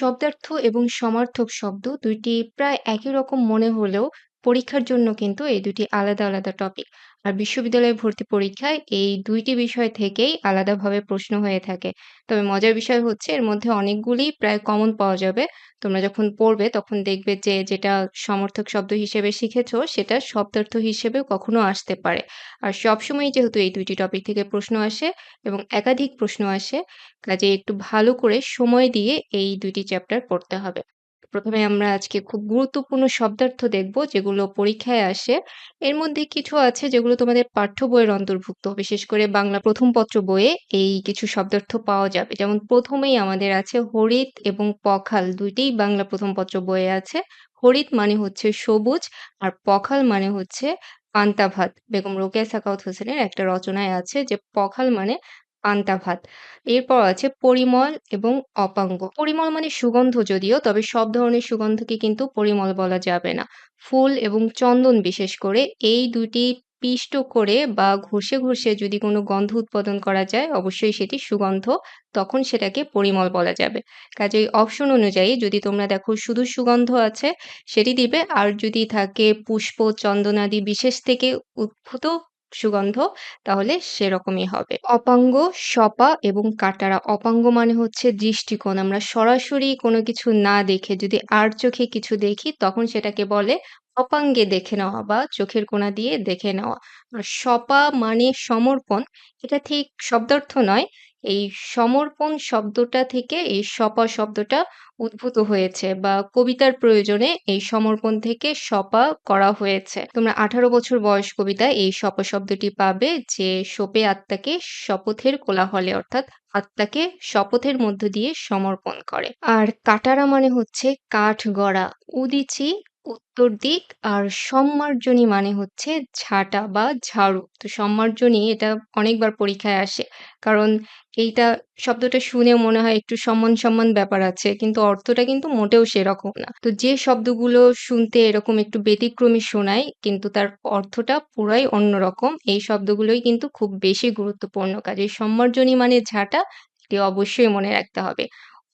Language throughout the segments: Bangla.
শব্দার্থ এবং সমার্থক শব্দ দুইটি প্রায় একই রকম মনে হলেও পরীক্ষার জন্য কিন্তু এই দুটি আলাদা, আলাদা টপিক। আর বিশ্ববিদ্যালয়ে ভর্তি পরীক্ষায় এই দুইটি বিষয় থেকেই আলাদাভাবে প্রশ্ন হয়ে থাকে। তবে মজার বিষয় হচ্ছে এর মধ্যে অনেকগুলি প্রায় কমন পাওয়া যাবে। তোমরা যখন পড়বে তখন দেখবে যে যেটা সমর্থক শব্দ হিসেবে শিখেছ সেটা শব্দার্থ হিসেবেও কখনো আসতে পারে। আর সবসময়ই যেহেতু এই ২ টি টপিক থেকে প্রশ্ন আসে এবং একাধিক প্রশ্ন আসে, কাজেই একটু ভালো করে সময় দিয়ে এই ২ টি চ্যাপ্টার পড়তে হবে। প্রথমে আমরা আজকে খুব গুরুত্বপূর্ণ শব্দার্থ দেখব যেগুলো পরীক্ষায় আসে। এর মধ্যে কিছু আছে যেগুলো তোমাদের পাঠ্য বইয়ের অন্তর্ভুক্ত। বিশেষ করে বাংলা প্রথম পত্র বইয়ে এই কিছু শব্দার্থ পাওয়া যাবে। যেমন প্রথমেই আমাদের আছে হরিৎ এবং পখাল ২ টিই বাংলা প্রথম পত্র বইয়ে আছে। হরিৎ মানে হচ্ছে সবুজ আর পখাল মানে হচ্ছে পান্তা ভাত। বেগম রোকেয়া সাখাওয়াত হোসেনের একটা রচনায় আছে যে পখাল মানে পান্তা ভাত। এরপর আছে পরিমল এবং অপাঙ্গ। পরিমল মানে সুগন্ধ যদিও, তবে সব ধরনের সুগন্ধকে কিন্তু পরিমল বলা যাবে না। ফুল এবং চন্দন বিশেষ করে এই দুটি পিষ্ট করে বা ঘষে, ঘষে যদি কোনো গন্ধ উৎপাদন করা যায় অবশ্যই সেটি সুগন্ধ। তখন সেটাকে পরিমল বলা যাবে। কাজেই অপশন অনুযায়ী যদি তোমরা দেখো শুধু সুগন্ধ আছে সেটি দিবে। আর যদি থাকে পুষ্প, চন্দনাদি বিশেষ থেকে উদ্ভূত সুগন্ধ তাহলে সেরকমই হবে। অপাঙ্গ, সপা এবং কাটারা। অপাঙ্গ মানে হচ্ছে দৃষ্টিকোণ। আমরা সরাসরি কোনো কিছু না দেখে যদি আর চোখে কিছু দেখি তখন সেটাকে বলে অপাঙ্গে দেখে নেওয়া বা চোখের কোনা দিয়ে দেখে নেওয়া। সপা মানে সমর্পণ। এটা ঠিক শব্দার্থ নয়। এই সমর্পণ শব্দটা থেকে এই সপা শব্দটা উদ্ভূত হয়েছে বা কবিতার প্রয়োজনে এই সমর্পণ থেকে সপা করা হয়েছে। তোমরা ১৮ বছর বয়স কবিতায় এই সপা শব্দটি পাবে যে সোপে আত্মাকে শপথের কোলাহলে অর্থাৎ আত্মাকে শপথের মধ্য দিয়ে সমর্পণ করে। আর কাটারা মানে হচ্ছে কাঠগড়া। উদীচী উত্তর দিক আর সম্মার্জনী মানে হচ্ছে ঝাঁটা বা ঝাড়ু। তো সম্মার্জনী এটা অনেকবার পরীক্ষায় আসে। কারণ এইটা শব্দটা শুনে মনে হয় একটু সম্মান, সম্মান ব্যাপার আছে। কিন্তু অর্থটা কিন্তু মোটেও সেরকম না। তো যে শব্দগুলো শুনতে এরকম একটু ব্যতিক্রমী শোনায় কিন্তু তার অর্থটা পুরাই অন্যরকম। এই শব্দগুলোই কিন্তু খুব বেশি গুরুত্বপূর্ণ। কাজেই সম্মার্জনী মানে ঝাঁটা, এটি অবশ্যই মনে রাখতে হবে।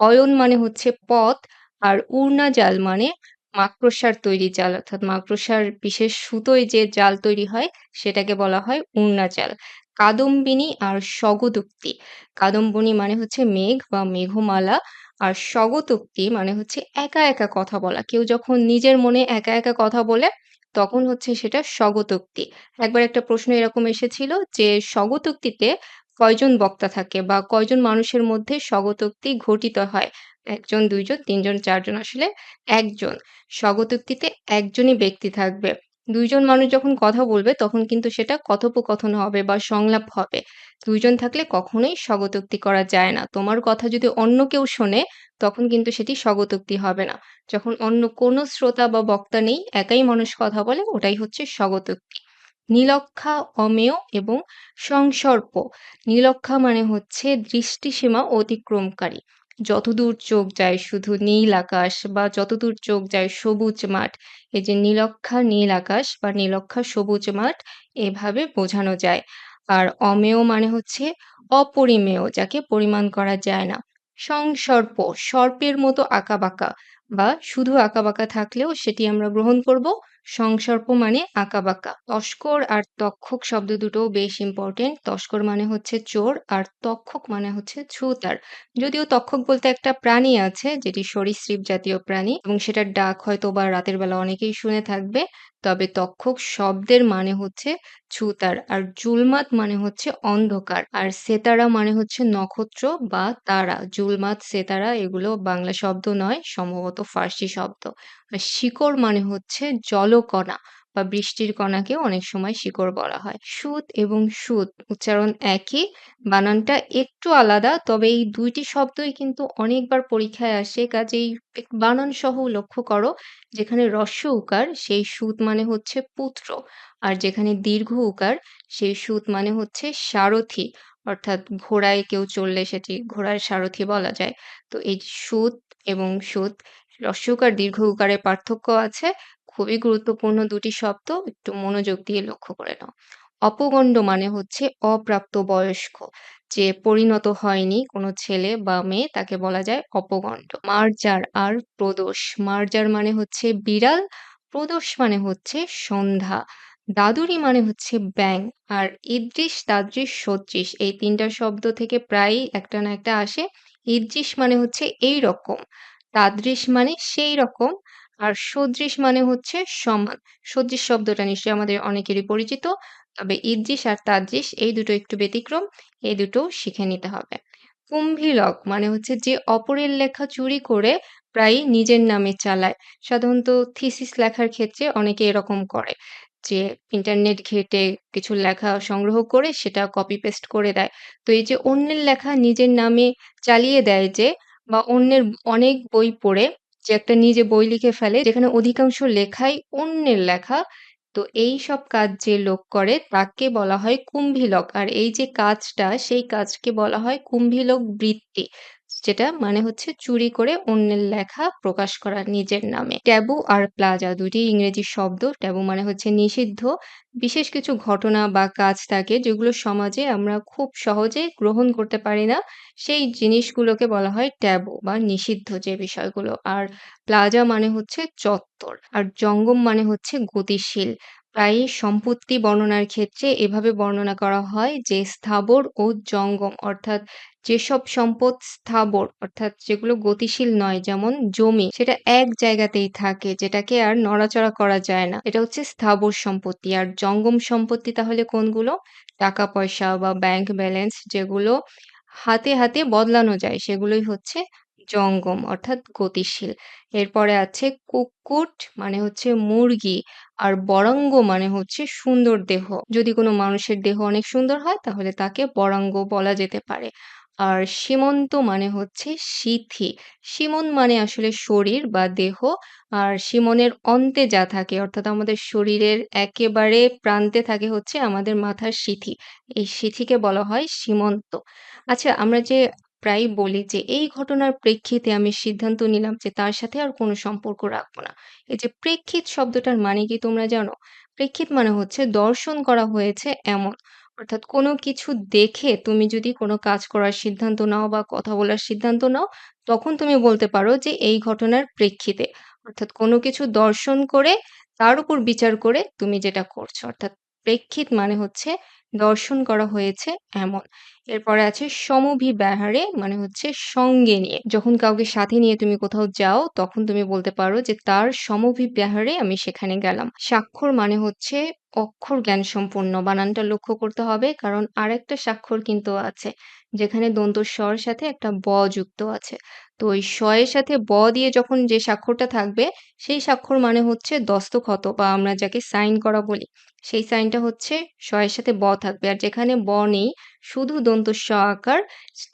অয়ন মানে হচ্ছে পথ আর উড়না জাল মানে মাকড়সার তৈরি জাল অর্থাৎ মাকড়সার বিশেষ সুতোয় যে জাল তৈরি হয় সেটাকে বলা হয় উড়না জাল। কাদম্বিনী আর স্বগতোক্তি। কাদম্বিনী মানে হচ্ছে মেঘ বা মেঘমালা আর স্বগতোক্তি মানে হচ্ছে একা, একা কথা বলা। কেউ যখন নিজের মনে একা, একা কথা বলে তখন হচ্ছে সেটা স্বগতোক্তি। একবার একটা প্রশ্ন এরকম এসেছিল যে স্বগতোক্তিতে কয়জন বক্তা থাকে বা কয়জন মানুষের মধ্যে স্বগতোক্তি ঘটিত হয়? ১ জন, ২ জন, ৩ জন, ৪ জন আসলে একজন স্বগতোক্তিতে একজনই ব্যক্তি থাকবে। দুইজন মানুষ যখন কথা বলবে তখন কিন্তু সেটা কথোপকথন হবে বা সংলাপ হবে। দুইজন থাকলে কখনোই স্বগতোক্তি করা যায় না। তোমার কথা যদি অন্য কেউ শোনে তখন কিন্তু সেটি স্বগতোক্তি হবে না। যখন অন্য কোনো শ্রোতা বা বক্তা নেই, একাই মানুষ কথা বলে ওটাই হচ্ছে স্বগতোক্তি। নীলক্ষা, অমেয় এবং সংসর্প। নীলক্ষা মানে হচ্ছে দৃষ্টিসীমা অতিক্রমকারী। যতদূর চোখ যায় শুধু নীল আকাশ বা যতদূর চোখ যায় সবুজ মাঠ। এই যে নীলক্ষা, নীল আকাশ বা নীলক্ষা, সবুজ মাঠ, এভাবে বোঝানো যায়। আর অমেয় মানে হচ্ছে অপরিমেয়, যাকে পরিমাণ করা যায় না। সংসর্প, সর্পের মতো আঁকাবাঁকা বা শুধু আঁকাবাঁকা থাকলেও সেটি আমরা গ্রহণ করব সংসর্প মানে আঁকাবাঁকা। তস্কর আর তক্ষক শব্দ দুটোও বেশ ইম্পোর্টেন্ট। তস্কর মানে হচ্ছে চোর আর তক্ষক মানে হচ্ছে ছুতার যদিও তক্ষক বলতে একটা প্রাণী আছে যেটি সরীসৃপ জাতীয় প্রাণী এবং সেটার ডাক হয়তো বা রাতের বেলা অনেকেই শুনে থাকবে। তবে তক্ষক শব্দের মানে হচ্ছে ছুতার আর জুলমাত মানে হচ্ছে অন্ধকার আর সেতারা মানে হচ্ছে নক্ষত্র বা তারা। জুলমাত, সেতারা এগুলো বাংলা শব্দ নয় সম্ভবত ফার্সি শব্দ। আর শিকড় মানে হচ্ছে জলকণা বা বৃষ্টির কণাকেও অনেক সময় শিকড় বলা হয়। সুত এবং সুত উচ্চারণ একই, বানানটা একটু আলাদা তবে এই দুইটি শব্দই কিন্তু অনেকবার পরীক্ষায় আসে কাজেই বানান সহ লক্ষ্য করো যেখানে হ্রস্ব উকার সেই সুত মানে হচ্ছে পুত্র আর যেখানে দীর্ঘ উকার সেই সুত মানে হচ্ছে সারথি অর্থাৎ ঘোড়ায় কেউ চললে সেটি ঘোড়ার সারথি বলা যায়। তো এই সুত এবং সুত হ্রস্ব উকার, দীর্ঘ উকারের পার্থক্য আছে। খুবই গুরুত্বপূর্ণ দুটি শব্দ। একটু মনোযোগ দিয়ে লক্ষ্য করে নাও। অপগণ্ড মানে হচ্ছে অপ্রাপ্ত বয়স্ক যে পরিণত হয়নি কোনো ছেলে বা মেয়ে তাকে বলা যায় অপগণ্ড। মার্জার আর প্রদোষ। মার্জার মানে হচ্ছে বিড়াল, প্রদোষ মানে হচ্ছে সন্ধ্যা। দাদুরি মানে হচ্ছে ব্যাং আর ইদরিশ, তাদরিশ, সদৃশ এই তিনটা শব্দ থেকে প্রায়ই একটা না একটা আসে। ইদরিশ মানে হচ্ছে এইরকম, তাদরিশ মানে সেই রকম, আর সদৃশ মানে হচ্ছে সমান। সদৃশ শব্দটা নিশ্চয়ই আমাদের অনেকেরই পরিচিত। তবে ইদরিশ আর তাদরিশ এই দুটো একটু ব্যতিক্রম। এই দুটো শিখে নিতে হবে। কুম্ভীলক মানে হচ্ছে যে অপরের লেখা চুরি করে প্রায়ই নিজের নামে চালায়। সাধারণত থিসিস লেখার ক্ষেত্রে অনেকে এরকম করে। যে ইন্টারনেট ঘেঁটে কিছু লেখা সংগ্রহ করে সেটা কপি পেস্ট করে দেয়। তো এই যে অন্যের লেখা নিজের নামে চালিয়ে দেয় যে বা অন্যের অনেক বই পড়ে, যে একটা নিজে বই লিখে ফেলে, যেখানে অধিকাংশ লেখাই অন্যের লেখা। তো এই সব কাজ যে লোক করে, তাকে বলা হয় কুম্ভীলক। আর এই যে কাজটা, সেই কাজকে বলা হয় কুম্ভীলক বৃত্তি। যেটা মানে হচ্ছে চুরি করে অন্যের লেখা প্রকাশ করা নিজের নামে। ট্যাবু আর প্লাজা দুটি ইংরেজি শব্দ। ট্যাবু মানে হচ্ছে নিষিদ্ধ। বিশেষ কিছু ঘটনা বা কাজ থাকে যেগুলো সমাজে আমরা খুব সহজে গ্রহণ করতে পারি না। সেই জিনিসগুলোকে বলা হয় ট্যাবু বা নিষিদ্ধ যে বিষয়গুলো। আর প্লাজা মানে হচ্ছে চত্বর। আর জঙ্গম মানে হচ্ছে গতিশীল। প্রায়ই সম্পত্তি বর্ণনার ক্ষেত্রে এভাবে বর্ণনা করা হয় যে স্থাবর ও জঙ্গম অর্থাৎ যেসব সম্পদ স্থাবর অর্থাৎ যেগুলো গতিশীল নয় যেমন জমি সেটা এক জায়গাতেই থাকে যেটাকে আর নড়াচড়া করা যায় না। এটা হচ্ছে স্থাবর সম্পত্তি। আর জঙ্গম সম্পত্তি তাহলে কোনগুলো? টাকা-পয়সা বা ব্যাংক ব্যালেন্স যেগুলো হাতে, হাতে বদলানো যায় সেগুলোই হচ্ছে জঙ্গম, অর্থাৎ গতিশীল। এরপরে আছে কুক্কুট মানে হচ্ছে মুরগি, আর বরাঙ্গ মানে হচ্ছে সুন্দর দেহ। যদি কোনো মানুষের দেহ অনেক সুন্দর হয়, তাহলে তাকে বরাঙ্গ বলা যেতে পারে। আর সীমন্ত মানে হচ্ছে সিথি। সীমন মানে আসলে শরীর বা দেহ। আর সীমনের অন্তে যা থাকে, অর্থাৎ আমাদের শরীরের একেবারে প্রান্তে থাকে হচ্ছে আমাদের মাথার সিথি। এই সিথিকে বলা হয় সীমন্ত। আচ্ছা আমরা যে প্রায়ই বলি যে এই ঘটনার প্রেক্ষিতে আমি সিদ্ধান্ত নিলাম যে তার সাথে আর কোনো সম্পর্ক রাখব না। এই যে প্রেক্ষিত শব্দটার মানে কি তোমরা জানো? প্রেক্ষিত মানে হচ্ছে দর্শন করা হয়েছে এমন। অর্থাৎ কোনো কিছু দেখে তুমি যদি কোনো কাজ করার সিদ্ধান্ত নাও বা কথা বলার সিদ্ধান্ত নাও, তখন তুমি বলতে পারো যে এই ঘটনার প্রেক্ষিতে। অর্থাৎ কোনো কিছু দর্শন করে তার উপর বিচার করে তুমি যেটা করছ। অর্থাৎ প্রেক্ষিত মানে হচ্ছে দর্শন করা হয়েছে এমন। এরপরে আছে সমভিব্যাহারে মানে হচ্ছে সঙ্গে নিয়ে। যখন কাউকে সাথে নিয়ে তুমি কোথাও যাও, তখন তুমি বলতে পারো যে তার সমভিব্যাহারে আমি সেখানে গেলাম। স্বাক্ষর মানে হচ্ছে অক্ষর জ্ঞান সম্পন্ন। বানানটা লক্ষ্য করতে হবে, কারণ আরেকটা স্বাক্ষর কিন্তু আছে। যেখানে দন্ত স এর সাথে একটা ব যুক্ত আছে। তো ওই এর সাথে ব দিয়ে যখন যে স্বাক্ষরটা থাকবে, সেই স্বাক্ষর মানে হচ্ছে দস্তখত, বা আমরা যাকে সাইন করা বলি। সেই সাইনটা হচ্ছে এর সাথে ব থাকবে। আর যেখানে ব নেই শুধু দন্ত স আকার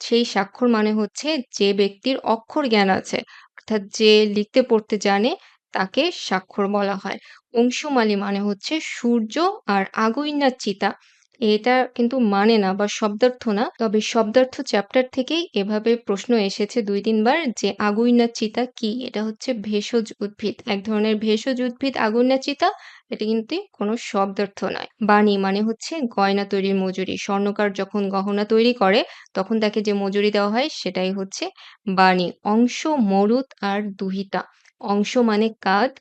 সেই স্বাক্ষর মানে হচ্ছে যে ব্যক্তির অক্ষর জ্ঞান আছে। অর্থাৎ যে লিখতে পড়তে জানে তাকে স্বাক্ষর বলা হয়। অংশুমালি মানে হচ্ছে সূর্য আর আগৈন্নার চিতা। এটা কিন্তু মানে না বা শব্দার্থ না। তবে শব্দার্থ চ্যাপ্টার থেকেই এভাবে প্রশ্ন এসেছে দুই তিনবার যে আগৈন্নার চিতা কি? এটা হচ্ছে ভেষজ উদ্ভিদ। এক ধরনের ভেষজ উদ্ভিদ আগৈন্নার চিতা। এটা কিন্তু কোনো শব্দার্থ নয়। বাণী মানে হচ্ছে গয়না তৈরির মজুরি। স্বর্ণকার যখন গহনা তৈরি করে তখন তাকে যে মজুরি দেওয়া হয় সেটাই হচ্ছে বাণী অংশ, মরুত আর দুহিতা। অংশ মানে কাঁধ।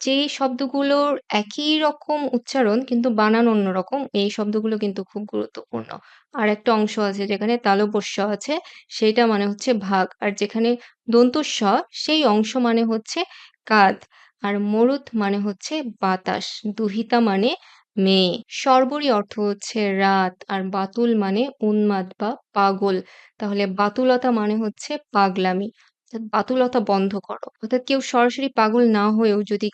যে শব্দগুলোর একই রকম উচ্চারণ কিন্তু বানান অন্যরকম এই শব্দগুলো কিন্তু খুব গুরুত্বপূর্ণ। আর একটা অংশ আছে যেখানে তালব্য-শ আছে, সেইটা মানে হচ্ছে ভাগ। আর যেখানে দন্ত স সেই অংশ মানে হচ্ছে কাঁধ। আর মরুত মানে হচ্ছে বাতাস। দুহিতা মানে মেয়ে। শর্বরী অর্থ হচ্ছে রাত, আর বাতুল মানে উন্মাদ বা পাগল। তাহলে বাতুলতা মানে হচ্ছে পাগলামি। বাতুলতা বন্ধ করো। অর্থাৎ কেউ সরাসরি পাগল না হয়েও যদি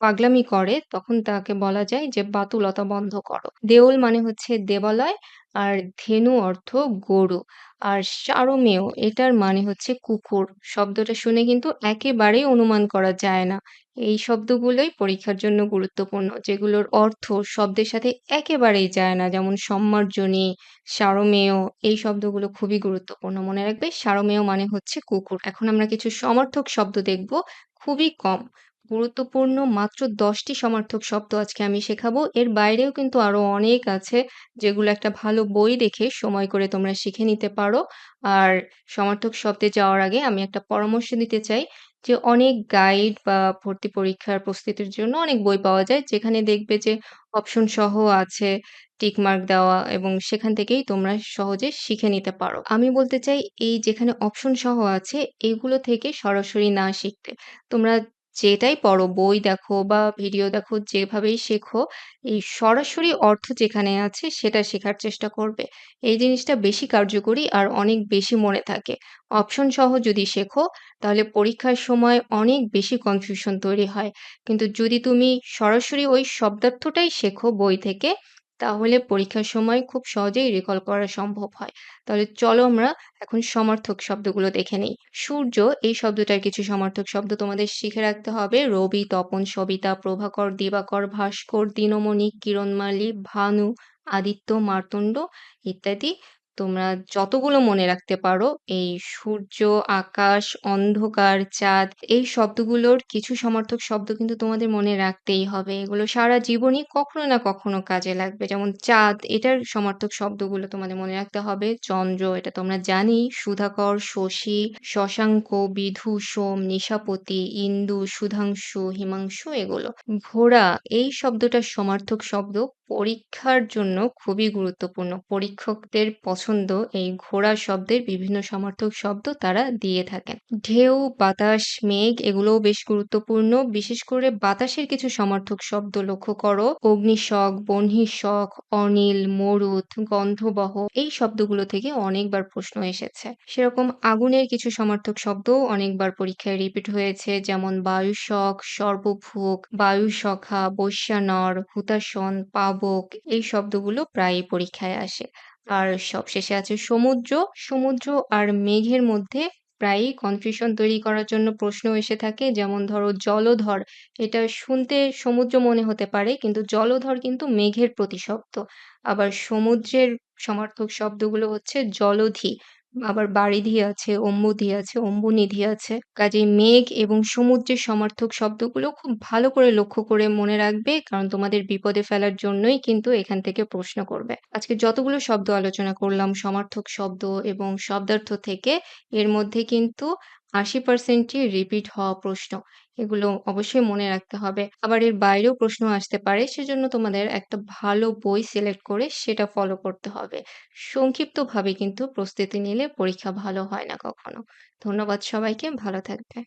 পাগলামি করে, তখন তাকে বলা যায় যে বাতুলতা বন্ধ করো। দেউল মানে হচ্ছে দেবালয় আর ধেনু অর্থ গরু। আর সারমেয় এটার মানে হচ্ছে কুকুর। শব্দটা শুনে কিন্তু একেবারেই অনুমান করা যায় না। এই শব্দগুলোই পরীক্ষার জন্য গুরুত্বপূর্ণ। যেগুলোর অর্থ শব্দের সাথে একেবারেই যায় না। যেমন সম্মার্জনী, সারমেয় এই শব্দগুলো খুবই গুরুত্বপূর্ণ। মনে রাখবে সারমেয় মানে হচ্ছে কুকুর। এখন আমরা কিছু সমার্থক শব্দ দেখব। খুবই কম। গুরুত্বপূর্ণ মাত্র ১০ টি সমার্থক শব্দ আজকে আমি শেখাবো। এর বাইরেও কিন্তু আরও অনেক আছে যেগুলো একটা ভালো বই দেখে সময় করে তোমরা শিখে নিতে পারো। আর সমার্থক শব্দে যাওয়ার আগে আমি একটা পরামর্শ দিতে চাই যে অনেক গাইড বা ভর্তি পরীক্ষার প্রস্তুতির জন্য অনেক বই পাওয়া যায় যেখানে দেখবে যে অপশন সহ আছে টিক মার্ক দেওয়া এবং সেখান থেকেই তোমরা সহজে শিখে নিতে পারো। আমি বলতে চাই এই যেখানে অপশন সহ আছে এগুলো থেকে সরাসরি না শিখতে। তোমরা যেটাই পড়ো, বই দেখো বা ভিডিও দেখো, যেভাবেই শেখো, এই সরাসরি অর্থ যেখানে আছে সেটা শেখার চেষ্টা করবে। এই জিনিসটা বেশি কার্যকরী আর অনেক বেশি মনে থাকে। অপশন সহ যদি শেখো, তাহলে পরীক্ষার সময় অনেক বেশি কনফিউশন তৈরি হয়। কিন্তু যদি তুমি সরাসরি ওই শব্দার্থটাই শেখো বই থেকে তাহলে পরীক্ষার সময় খুব সহজেই রিকল করা সম্ভব হয়। তাহলে চলো আমরা এখন সমার্থক শব্দগুলো দেখে নিই সূর্য এই শব্দটার কিছু সমার্থক শব্দ তোমাদের শিখে রাখতে হবে। রবি, তপন, সবিতা, প্রভাকর, দিবাকর, ভাস্কর, দিনমণি, কিরণমালী, ভানু, আদিত্য, মার্তণ্ড ইত্যাদি। তোমরা যতগুলো মনে রাখতে পারো এই সূর্য, আকাশ, অন্ধকার, চাঁদ এই শব্দগুলোর কিছু সমার্থক শব্দ কিন্তু তোমাদের মনে রাখতেই হবে। এগুলো সারা জীবনই কখনো না কখনো কাজে লাগবে। যেমন চাঁদ এটার সমার্থক শব্দগুলো তোমাদের মনে রাখতে হবে। চন্দ্র এটা তোমরা জানি, সুধাকর, শশী, শশাঙ্ক, বিধু, সোম, নিশাপতি, ইন্দু, সুধাংশু, হিমাংশু এগুলো। ঘোড়া এই শব্দটার সমার্থক শব্দ পরীক্ষার জন্য খুবই গুরুত্বপূর্ণ। পরীক্ষকদের পছন্দ এই ঘোড়া শব্দের বিভিন্ন সমার্থক শব্দ তারা দিয়ে থাকেন। ঢেউ, বাতাস, মেঘ এগুলোও বেশ গুরুত্বপূর্ণ। বিশেষ করে বাতাসের কিছু সমার্থক শব্দ লক্ষ্য করো। অগ্নিশক, বহ্নিশক, অনিল, মরুত, গন্ধবহ এই শব্দগুলো থেকে অনেকবার প্রশ্ন এসেছে। সেরকম আগুনের কিছু সমার্থক শব্দও অনেকবার পরীক্ষায় রিপিট হয়েছে যেমন বায়ুশক, সর্বভুক, বায়ুসখা, বৈশ্যানর, হুতাশন, পাবক এই শব্দগুলো প্রায়ই পরীক্ষায় আসে। আর সবশেষে আছে সমুদ্র। সমুদ্র আর মেঘের মধ্যে প্রায়ই কনফিউশন তৈরি করার জন্য প্রশ্ন এসে থাকে। যেমন ধরো জলধর, এটা শুনতে সমুদ্র মনে হতে পারে, কিন্তু জলধর কিন্তু মেঘের প্রতিশব্দ। আবার সমুদ্রের সমার্থক শব্দগুলো হচ্ছে জলধি। আবার বারিধি আছে, অম্বুধি আছে, অম্বুনিধি আছে। কাজেই মেঘ এবং সমুদ্রের সমার্থক শব্দগুলো খুব ভালো করে লক্ষ্য করে মনে রাখবে কারণ তোমাদের বিপদে ফেলার জন্যই কিন্তু এখান থেকে প্রশ্ন করবে। আজকে যতগুলো শব্দ আলোচনা করলাম সমার্থক শব্দ এবং শব্দার্থ থেকে এর মধ্যে কিন্তু ৮০% ই রিপিট হওয়া প্রশ্ন। এগুলো অবশ্যই মনে রাখতে হবে। আবার এর বাইরেও প্রশ্ন আসতে পারে সেজন্য তোমাদের একটা ভালো বই সিলেক্ট করে সেটা ফলো করতে হবে। সংক্ষিপ্তভাবে কিন্তু প্রস্তুতি নিলে পরীক্ষা ভালো হয় না কখনো। ধন্যবাদ সবাইকে, ভালো থাকবে।